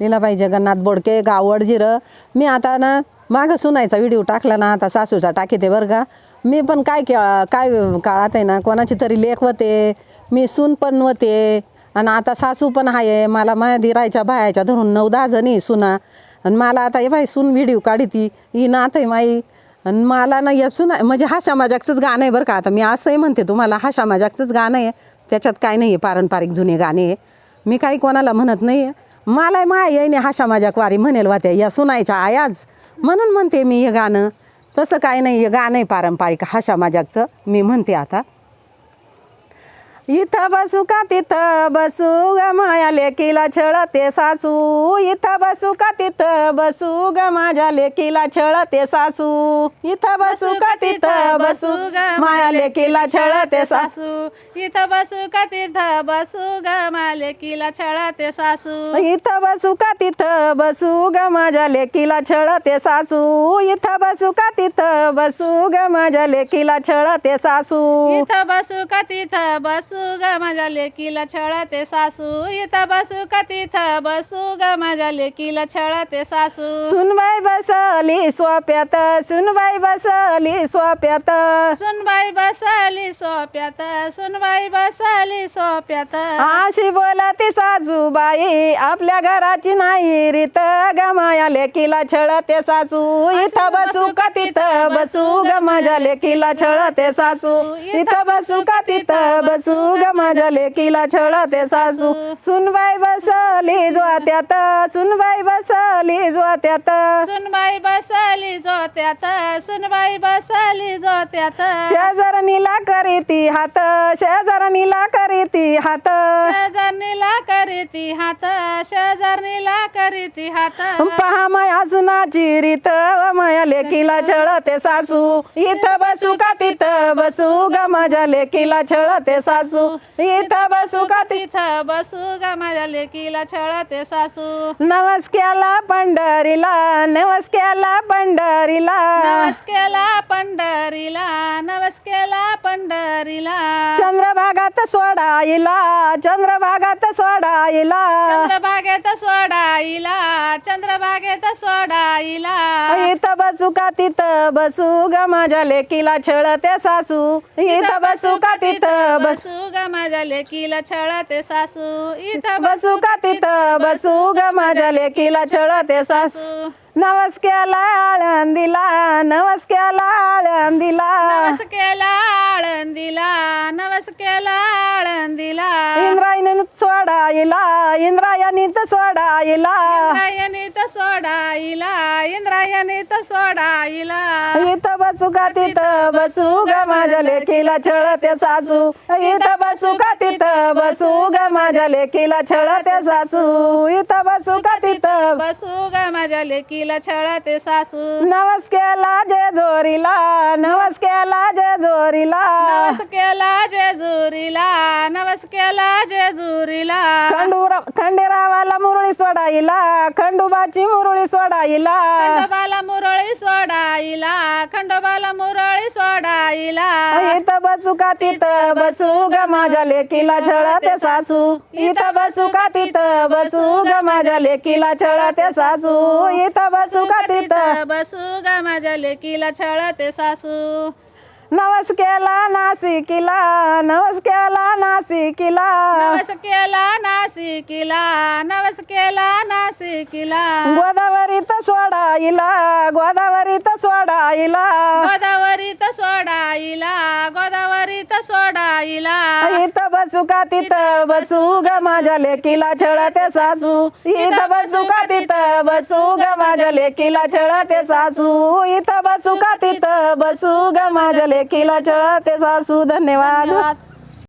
लीलाबाई जगन्नाथ बोडके गावड जिरं. मी आता ना मागं सुनायचा व्हिडिओ टाकला ना आता सासूचा टाकीते बरं का. मी पण काय केळा काय काळात आहे ना कोणाची तरी लेख होते मी सून पण होते आणि आता सासू पण आहे मला माया दिरायच्या बायाच्या धरून नऊ दहा जणी सुना. आणि मला आता हे बाई सून व्हिडिओ काढी ती. ही नात आहे माई. आणि मला ना या सुना म्हणजे हा समाजाचंच गाणं आहे बरं का. आता मी असंही म्हणते तुम्हाला हा समाजाचंच गाणं आहे. त्याच्यात काय नाही आहे पारंपरिक जुने गाणे. आहे मी काही कोणाला म्हणत नाही आहे मला माय येईने हाशा माझ्या वारी म्हणेल होत्या या सुनायच्या आयाज. म्हणून म्हणते मी हे गाणं. तसं काय नाही हे गाणं आहे पारंपरिक हाशा माझ्याचं. मी म्हणते आता इथं बसू का तिथं? बसू ग माया लेकीला छळते सासू. इथं बसू का तिथं? बसू ग माझ्या लेकीला छळते सासू. इथं बसू का तिथं? बसू माया लेकीला छळते सासू. सासू इथं बसू का तिथं? बसू ग मालेकीला छळते सासू. इथं बसू का तिथं? बसू ग माझ्या लेकीला छळते सासू. इथं बसू का तिथं? बसू ग माझ्या लेकीला छळते सासू. इथं बसू का तिथं? बसू ग माझ्या लेकीला छळते सासू. इथं बसू का तिथं बसू ग माझ्या लेकीला छळते सासू. सुनबाई बसली सोप्यात सुनबाई बसली सोप्यात. सुनबाई बसली सोप्यात सुनबाई बसली सोप्यात. अशी बोलती सासूबाई आपल्या घराची नाही रीत ग माया लेकीला छळते सासू. इथं बसू का तिथं बसू ग माझ्या लेकीला छळते सासू. इथं बसू का तिथं बसू. ग माझ्या लेकीला छळते सासू. सुनबाई बसली जोत्यात सुनबाई बसली जोत्यात. सुनबाई बसली जोत्यात सुनबाई बसली जोत्यात. शेजारणीला करीती हात शेजारणीला करीती हात. शेजारणीला करीती हात शेजारणीला करीती हात. पहा माया सुनाची रीत माया लेकीला छळते सासू. इथं बसू का तिथं? बसू ग माझ्या लेकीला छळते सासू. इथं बसू का तिथं बसू ग माझ्या लेकीला छळते सासू. नवस्क्याला पंढरीला नवस्क्याला पंढरीला. नवस केला पंढरीला नवस केला पंढरीला चंद्रभागात सोडाईला चंद्रभागात सोडाईला चंद्रभागेत सोडाईला चंद्रभागेत सोडाईला इथं बसू का तिथं? बसू ग माझ्या लेकीला छळते सासू. इथं बसू का तिथं? बसू ग माझ्या लेकीला छळते सासू. इथं बसू का तिथं? बसू ग माझ्या लेकीला छळते सासू नवस्क्याला आळंदीला नवस्क्याला आळंदीला नवस केला आळंदीला नवस केला आळंदीला सोडाईला इंद्रायणीत सोडाईला इंद्रायणीत सोडाईला इंद्रायणीत सोडाईला इथं बसू का तिथं? बसू ग माझ्या लेकीला छळते सासू. इथं बसू का तिथं बसू ग माझ्या लेकीला छळते सासू. इथं बसू का तिथं? बसू ग माझ्या लेकीला छळते सासू. नवस्क्याला जेजोरीला नवस्क्याला जेजोरीला नवस केला जेजुरीला नवस केला जेजुरीला खंडूरा खंडेरावाला मुरळी सोडाईला खंडोबाची मुरळी सोडाईला खंडोबाला मुरळी सोडाईला खंडोबाला मुरळी सोडाईला इथं बसू का तिथं? बसू ग माझ्या लेकीला छळते सासू. इथं बसू का तिथं? बसू ग माझ्या लेकीला छळते सासू. इथं बसू का तिथं? बसू ग माझ्या लेकीला छळते सासू. नवस केला नाशिकीला नवस केला नाशिकीला. नवस केला नाशिकीला नवस केला नाशिकीला. गोदावरीत सोडाईला गोदावरीत सोडाईला. गोदावरीत सोडाईला गोदावरीत सोडाईला. बसू का तिथं? बसू ग माझ्या लेकीला छळते सासू. इथं बसू का तिथं? बसू ग माझ्या लेकीला छळते सासू. इथं बसू का तिथं? बसू ग माझ्या लेकीला छळते सासू. धन्यवाद. धन्यवाद.